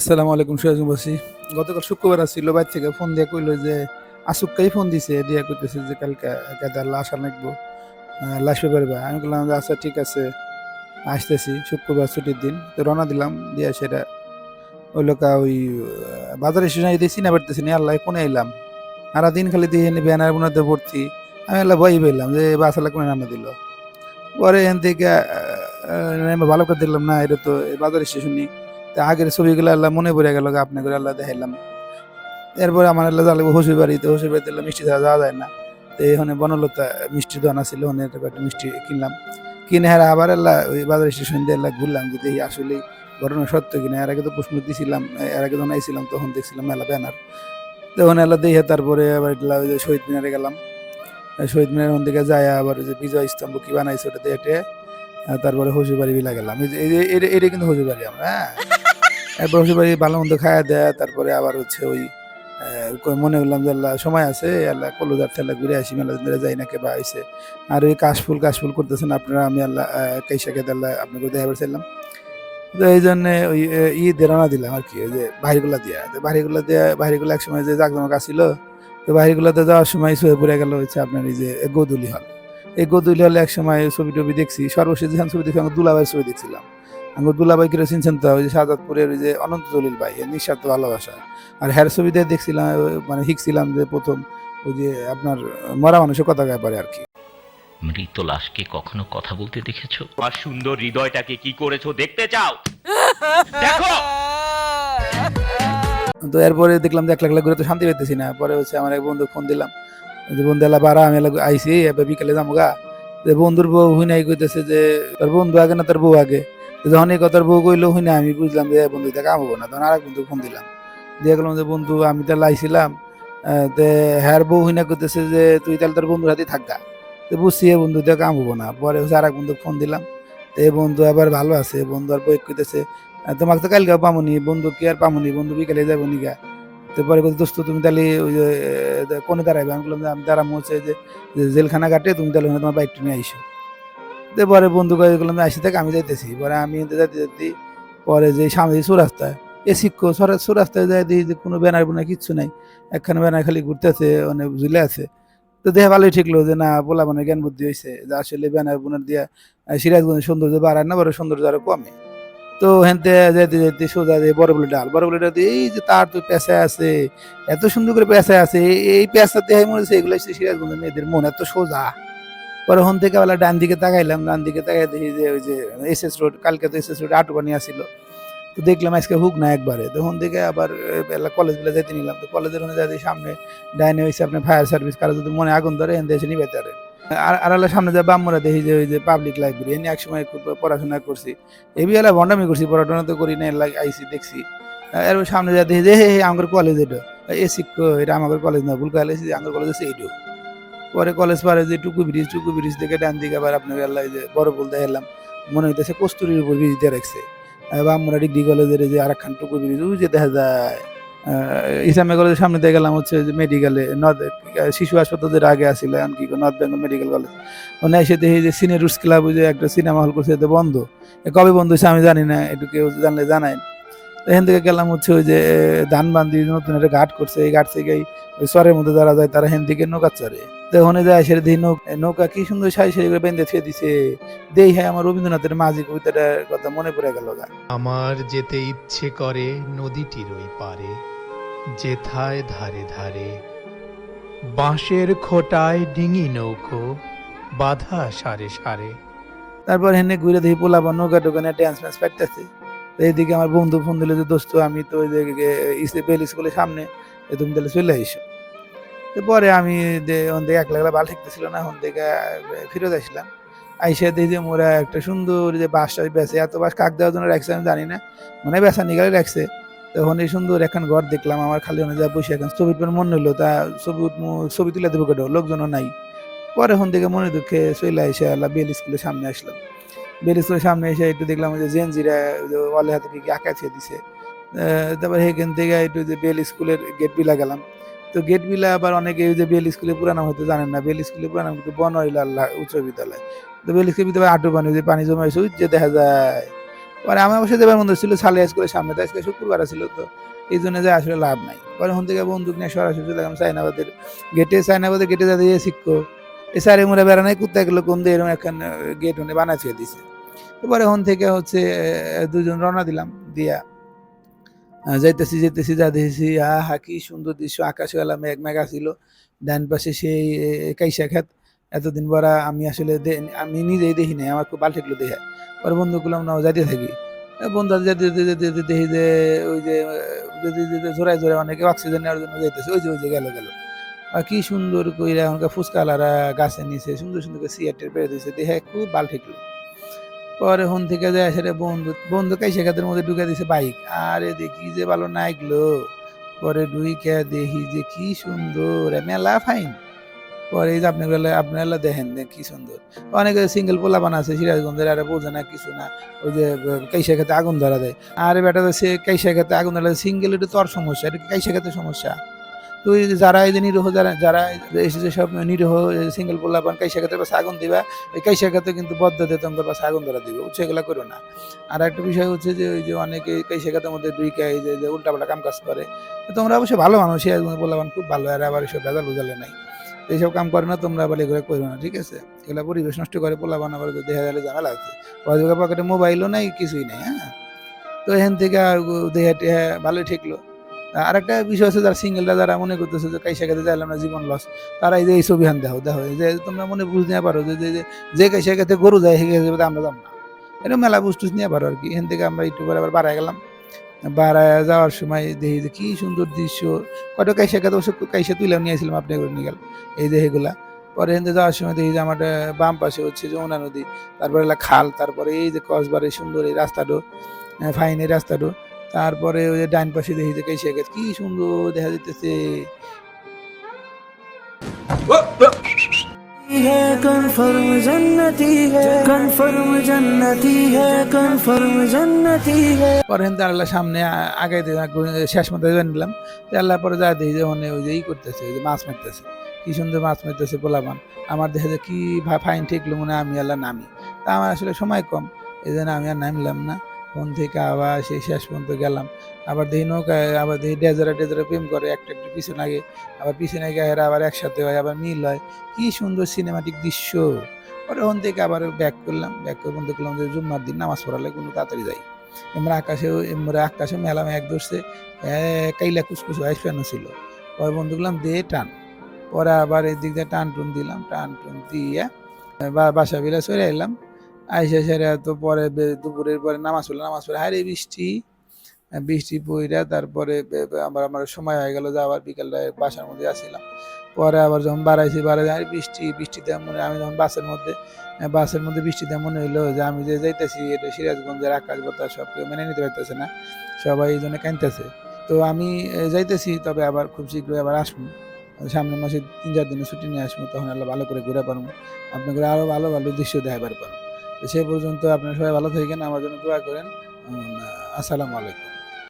আসসালামু আলাইকুম সিরাজুবাসী গতকাল শুক্রবার আসছিল, বাইর থেকে ফোন দিয়ে কইলো যে আসুককাই ফোন দিছে, দিয়া কইতেছে যে কালকে একাদা লাশ আনব লাশ পেপারবে আমি বললাম যে আচ্ছা ঠিক আছে, আসতেছি, শুক্রবার ছুটির দিন। তো রওনা দিলাম, দিয়া সেটা ওই লোকা ওই বাজারে স্টেশনে যেতে চিনা পারতেছি না, আল্লাহ, কোনে এলাম? সারা দিন খালি দিয়ে এনে ব্যানার বোনাতে ভর্তি আমি আল্লাহ, ভয় পেলাম যে বাসালা কোনে নামে দিল? পরে এখান থেকে ভালো করে দেখলাম, না, এটা তো বাজার স্টেশনই আগের ছবিগুলো আল্লাহ মনে পড়ে গেল আপনি করে আল্লাহ দেখাইলাম। এরপরে আমার আল্লাহ জানলে হসুর বাড়িতে হসুর বাড়িতে মিষ্টি ছাড়া যাওয়া যায় না। তো এখানে বনলতা মিষ্টি দোকান ছিল ওখানে একটা মিষ্টি কিনলাম। কিনে হ্যাঁ আবার আল্লাহ ওই বাজার স্টেশন দিয়ে আল্লাহ ঘুরলাম, যে দেখি আসলে ঘটনা সত্য কিনা। এর আগে তো প্রশ্ন দিয়েছিলাম এর আগে যখন আইছিলাম তখন দেখছিলাম মেলা ব্যানার। তখন আল্লাহ দেখে তারপরে আবার ওই যে শহীদ মিনারে গেলাম। শহীদ মিনার ওখান থেকে যায় আবার যে বিজয় স্তম্ভ কি বানাইছে ওটাতে হেঁটে তারপরে হসুর বাড়ি বিলা গেলাম। এই যে- এটা- কিন্তু হসুর বাড়ি আমরা হ্যাঁ? বাড়ি ভালো মন্দ খাওয়া দেয় তারপরে আবার হচ্ছে ওই মনে করলাম যে আল্লাহ সময় আছে আল্লাহ কলুদার ঠেলা ঘুরে আসি মেলা ধরে যাই না কে বা আইসে আর ওই কাশফুল কাশফুল করতেছেন আপনারা আমি আল্লাহ কাইসাকে আল্লাহ আপনাকে দেখা পারছিলাম তো এই জন্যে ওই আহ, ঈদ রানা দিলাম আর কি ওই যে বাহিরগুলা দিয়া। তো বাহিরগুলা দিয়া বাহিরগুলা এক সময় যে জাকজমক আসছিল তো বাহিরগুলাতে যাওয়ার সময় শুয়ে পড়ে গেল হচ্ছে আপনার এই যে গোদুলি হল। এই গোদুলি হলে এক সময় ছবি টবি দেখছি সর্বশেষ যেখানে ছবি দেখছি আমি দুলাভাইয়ের ছবি দেখছিলাম। আমি দুলাভাই কিরো চিনছেন তো? ওই যে সাজাদপুরের ওই যে অনন্ত জলিল ভাই এর নিঃস্বার্থ ভালোবাসা। আর হ্যার ছবিতে দেখছিলাম মানে শিখছিলাম যে প্রথম ওই যে আপনার মরা মানুষের কথা গায়ে পারে আর কি। মৃত লাশকে কখনো কথা বলতে দেখেছ? আমার সুন্দর হৃদয়টাকে কি করেছ দেখতে চাও? দেখো! তো এরপরে দেখলাম যে একলা একলা ঘুরে তো শান্তি পেতেছি না। পরে হচ্ছে আমার এক বন্ধু ফোন দিলাম। যে বন্ধু এলা বারা আমি আইসি এবার বিকেলে যাব গা। যে বন্ধুর বউ হুই নাই কইতেছে যে তোর বন্ধু আগে না তোর বউ আগে? যখন এই কথার বউ কইলো হুই না আমি বুঝলাম যে বন্ধু এটা কাম হব না। তখন আরেক বন্ধু ফোন দিলাম। দিয়ে গেলাম যে বন্ধু আমি তো লাইছিলাম তে হ্যার বউ হুই না কইতেছে যে তুই তাহলে তোর বন্ধুর হাতে থাকগা তো বুঝছি এ বন্ধু এটা কাম হব না। পরে হচ্ছে আরেক বন্ধু ফোন দিলাম। তো এই বন্ধু আবার ভালো আছে বন্ধু আর বই কইতেছে আহ, তোমাকে তো কালকে পামনি বন্ধু কি আর পামনি বন্ধু বিকেলে যাব নিগা পরে বলতে দোস্ত তুমি তাহলে ওই যে কোনে দাঁড়াইবে? আমি বললাম যে আমি দাঁড়াবো হচ্ছে যে জেলখানা কাটে তুমি তাহলে তোমার বাইকটা নিয়ে আইসো। তো পরে বন্ধু কয়ে বললাম আসি থাক আমি যাইতেছি। পরে আমি যাইতে যাইতে পরে যে সামনে সুরাস্তায় এ শিক্ষক সুরাস্তায় যাই দেখি যে কোনো ব্যানার বোনা কিচ্ছু নাই। একখানে ব্যানার খালি ঘুরতেছে অনেক ঝুলে আছে। তো দেখে ভালোই ঠিকলো যে, না বলা মানে জ্ঞান বুদ্ধি হয়েছে যে আসলে ব্যানার বোনার দিয়া সিরাজগঞ্জের সৌন্দর্য বাড়ায় না বড় সৌন্দর্য আরও কমে। তো হেনতে যেতে যেতে সোজা যে বড় বলে ডাল, বড় বলে ডাল এই যে তার তো পেশায় আছে, এত সুন্দর করে পেশায় আছে এই- পেশাতে হয় মনে হচ্ছে এগুলো সিরাজগঞ্জের মেয়েদের মন, এত সোজা। পরে হন থেকে বেলা ডান দিকে তাকাইলাম ডান দিকে তাকাই দেখি যে ওই যে এস এস রোড কালকে তো এস এস রোড আটু বানিয়ে আসছিল তো দেখলাম আজকে হুক না একবারে তখন থেকে আবার কলেজগুলো যেতে নিলাম তো কলেজের ওখানে যাতে সামনে ডাইনে হয়েছে আপনার ফায়ার সার্ভিস কারও যদি মনে আগুন ধরে থেকে এসে নিবে তারে আর আর সামনে যা বাম্মরা দেখি যে ওই যে পাবলিক লাইব্রেরি এনে এক সময় খুব পড়াশোনা করছি এই বিয়ালা ভণ্ডামি করছি পড়াশোনা তো করি না আইসি দেখছি এর সামনে যা দেখি যে হে হে আমার কলেজ এটা এ শিক্ষক এটা আমার কলেজ না ভুল কালে আমার কলেজ আছে এইটু পরে কলেজ পারে যে টুকু ব্রিজ টুকু ব্রিজ থেকে ডান দিকে আবার আপনার আল্লাহ যে বড় বল দেখলাম মনে হইতেছে কস্তুরির উপর ব্রিজ দিয়ে রাখছে। বা আমরা ডিগ্রি কলেজের যে আরেকখান টুকু ব্রিজ, ওই যে দেখা যায় ইসলামী কলেজের সামনে দিয়ে গেলাম হচ্ছে যে মেডিকেলে নর্থ শিশু হাসপাতালের আগে আসছিল এমনকি নর্থ বেঙ্গল মেডিকেল কলেজ ওখানে এসে দেখি যে সিনে রুস ক্লাব যে একটা সিনেমা হল করছে বন্ধ। কবে বন্ধ হয়েছে আমি জানি না, একটু কেউ জানলে জানাই তো এখান থেকে গেলাম হচ্ছে ওই যে ধানবান্দি নতুন একটা ঘাট করছে। এই ঘাট থেকে ওই চরের মধ্যে যারা যায় তারা হেন থেকে নৌকা চড়ে। তো ওখানে যায় সেটা দেখি নৌ- নৌকা কি সুন্দর সারি সারি করে বেঁধে থুয়ে দিছে। দেই হ্যাঁ আমার রবীন্দ্রনাথের মাঝি কবিতাটার কথা মনে পড়ে গেল গা। আমার যেতে ইচ্ছে করে নদীটির ওই পারে যেথায় ধারে ধারে। বাঁশের খোটায় ডিঙি নৌকো বাধা সারে সারে। তারপর হেনে ঘুরে দেখি পোলাপা নৌকা টোকানে ড্যান্স ম্যান্স পাইতেছে। এইদিকে আমার বন্ধু ফোন দিল যে, দোস্ত, আমি তো ওই ইসে, বেল স্কুলের সামনে তুমি তাহলে চলে আইসো। পরে আমি থেকে এক লাগলা বাল ঠিকতেছিল না, ওখান থেকে ফিরত আসলাম। আইসা দেখি যে মোরা একটা সুন্দর যে বাসটা বেছে এত বাস কাক দেওয়ার জন্য রাখছে আমি জানি না মানে বেসা নিগালে রাখছে। তখন এই সুন্দর এখন ঘর দেখলাম, আমার খালি ওখানে যা বসে এখন ছবি পেন মনে হইল, তা ছবি ছবি তুলে দেবো কেটো লোকজনও নাই। পরে ওখান থেকে মনে দুঃখে চলে আল্লাহ বেল স্কুলের সামনে আসলাম। স্কুলের সামনে এসে একটু দেখলাম যে জেনজিরা ওয়ালে হাতে কি আঁকা ছেড়ে দিছে। তারপর সেখান থেকে একটু যে বেল স্কুলের গেট বিলা গেলাম। তো গেট বিলা আবার অনেকে যে বেল স্কুলের পুরা নাম হয়তো জানেন না। বেল স্কুলের পুরা কিন্তু বনইল আল্লাহ উচ্চ বিদ্যালয়। তো বেল স্কুল বিদ্যালয় আটু পানি যে পানি জমা হয়েছে যে দেখা যায়। পরে আমি অবশ্যই দেবার বন্ধু ছিল সালে স্কুলের সামনে, তো আজকে শুক্রবার ছিল তো এই জন্য যে আসলে লাভ নাই। পরে ওখান থেকে বন্দুক নিয়ে সরাসরি গেলাম সাইনাবাদের গেটে সাইনাবাদের গেটে যাতে ইয়ে শিক্ষক এ সারে মোড়ে বেড়ানো কুত্তা গেলো কোন দিয়ে এরকম এখন গেট ওনে বানাচ্ছে দিছে তারপরে ওখান থেকে হচ্ছে দুজন রওনা দিলাম দিয়া যাইতেছি যেতেছি যা দেখেছি আহা কি সুন্দর দৃশ্য আকাশে গেলাম মেঘ মেঘ আসছিল ডান পাশে সেই কাইসা খাত এতদিন পরা আমি আসলে আমি নিজেই দেখি নাই আমার খুব ঠেকলো দেখে পরে বন্ধু করলাম না যাইতে থাকি বন্ধু যেতে যেতে যেতে যেতে দেখি যে ওই যে যেতে যেতে জোড়ায় জোড়ায় অনেকে অক্সিজেন নেওয়ার জন্য যাইতেছে ওই যে ওই যে গেল গেল কি সুন্দর কইরা এখনকার ফুচকালারা গাছের নিচে সুন্দর সুন্দর করে সিয়ারটের পেরে দিয়েছে দেখে খুব ভালো ঠেকলো। পরে হন থেকে যায় সেটা বন্ধু বন্ধু কাইসা খাতের মধ্যে ঢুকে দিছে বাইক। আরে দেখি যে ভালো নাইকলো। পরে ঢুইকে দেখি যে কি সুন্দর মেলা ফাইন। পরে এই যে আপনি আপনারা দেখেন কি সুন্দর। অনেকে সিঙ্গেল পোলা বানাচ্ছে সিরাজগঞ্জের, আরে বোঝে না কিছু না। ওই যে কাইসা খেতে আগুন ধরা দেয়। আরে বেটা, সে কাইসা খেতে আগুন ধরা সিঙ্গেল এটা তোর সমস্যা, এটা কাইসা খেতে সমস্যা? তুই যারা এই যে নিরহ, যারা যারা এসেছে সব নিরহ সিঙ্গেল পোলা বান কাইসা খেতে পাশে আগুন দিবা ওই কাইসা খেতে কিন্তু বদ্ধ তোমার পাশে আগুন ধরা দিবে। উচ্চ এগুলা করো না। আর একটা বিষয় হচ্ছে যে, ওই যে অনেকে কাইসা খেতের মধ্যে দুই কাই যে উল্টাপাল্টা কাম কাজ করে তোমরা অবশ্যই ভালো মানুষ বললাম খুব ভালো আর আবার এসব ভেজাল বুঝালে নাই। এইসব কাম করে না, তোমরা আবার এগুলো করো না, ঠিক আছে? এগুলো পরিবেশ নষ্ট করে পোলা বানাবার দেখা গেলে ঝামেলা আছে। পকেটে মোবাইলও নাই, কিছুই নাই হ্যাঁ? তো এখান থেকে দেহে টেহে ভালোই ঠেকলো। আর একটা বিষয় আছে, যারা সিঙ্গেলরা যারা মনে করতেছে যে কাইসা খেতে চাইলাম না, জীবন লস তারা এই যে এই ছবি হান দেখো দেখো যে তোমরা মনে বুঝতে না পারো যে, যে- কাইসা খেতে গরু যায় যাবে আমরা যাব না। এরকম মেলা বুঝটুস নিয়ে পারো আর কি। এখান থেকে আমরা একটু করে আবার বাড়ায় গেলাম। বাড়ায় যাওয়ার সময় দেখি যে কি সুন্দর দৃশ্য। কত কাইসা খেতে অবশ্য কাইসা তুলে নিয়ে নিয়েছিলাম আপনি করে নিয়ে গেল। এই যে এগুলা। পরে থেকে যাওয়ার সময় দেখি যে আমার বাম পাশে হচ্ছে যমুনা নদী। তারপরে খাল, তারপরে এই যে কসবারের সুন্দর এই রাস্তাটা ফাইন এই রাস্তাটা। তারপরে ওই যে ডাইন পাশে দেখি যে কেসে কি সুন্দর দেখা যেতেছে কনফার্ম জন্নতি আল্লাহ সামনে আগে শেষ মতো নিলাম। আল্লাহ পরে যা দেখি যে ওই যে ই করতেছে ওই যে মাছ মারতেছে। কি সুন্দর মাছ মারতেছে পোলাপান। আমার দেখা যায় কি ফাইন ঠেকলো মনে আমি আল্লাহ নামি। তা আমার আসলে সময় কম এই জন্য আমি আর নামলাম না। ফোন থেকে আবার সেই শেষ পর্যন্ত গেলাম। আবার দেখি নৌকায় আবার দেখি ডেজারা ডেজারা প্রেম করে একটা একটু পিছনে আগে আবার পিছনে গিয়ে আবার একসাথে হয় আবার মিল হয়। কি সুন্দর সিনেমাটিক দৃশ্য। পরে ওখান থেকে আবার ব্যাক করলাম ব্যাক করে বন্ধু করলাম যে জুম্মার দিন নামাজ পড়ালে কোনো তাড়াতাড়ি যাই। এমরা আকাশে এমরা আকাশে মেলা মেঘ ধরছে এ, কাইলা কুসকুস আইস ফ্যানও ছিল। পরে বন্ধু করলাম দে টান। পরে আবার এদিক দিয়ে টান টুন দিলাম টান টুন দিয়ে বাসা বিলা চলে এলাম। আইসা সেরে তো পরে দুপুরের পরে নামাজ পড়লাম নামাজ পড়ে। হারে বৃষ্টি। বৃষ্টি পইরা তারপরে আবার আমার সময় হয়ে গেল যে আবার বিকালটা বাসার মধ্যে আসছিলাম পরে আবার যখন বাড়াইছি বাড়াই আরে বৃষ্টি, বৃষ্টিতে মনে আমি যখন বাসের মধ্যে বাসের মধ্যে বৃষ্টিতে মনে হইল যে আমি যে যাইতেছি, এটা সিরাজগঞ্জের আকাশ বাতাস সব কেউ মেনে নিতে পারতেছে না, সবাই এই জন্য কাঁদতেছে। তো আমি যাইতেছি, তবে আবার খুব শীঘ্রই আবার আসব। সামনের মাসে তিন চার দিনের ছুটি নিয়ে আসব, তখন আল্লাহ ভালো করে ঘুরে পারব। আপনাকে আরও ভালো ভালো দৃশ্য দেখাবার পারব। সে পর্যন্ত আপনারা সবাই ভালো থাকেন আমার জন্য দোয়া করেন। আসসালামু আলাইকুম।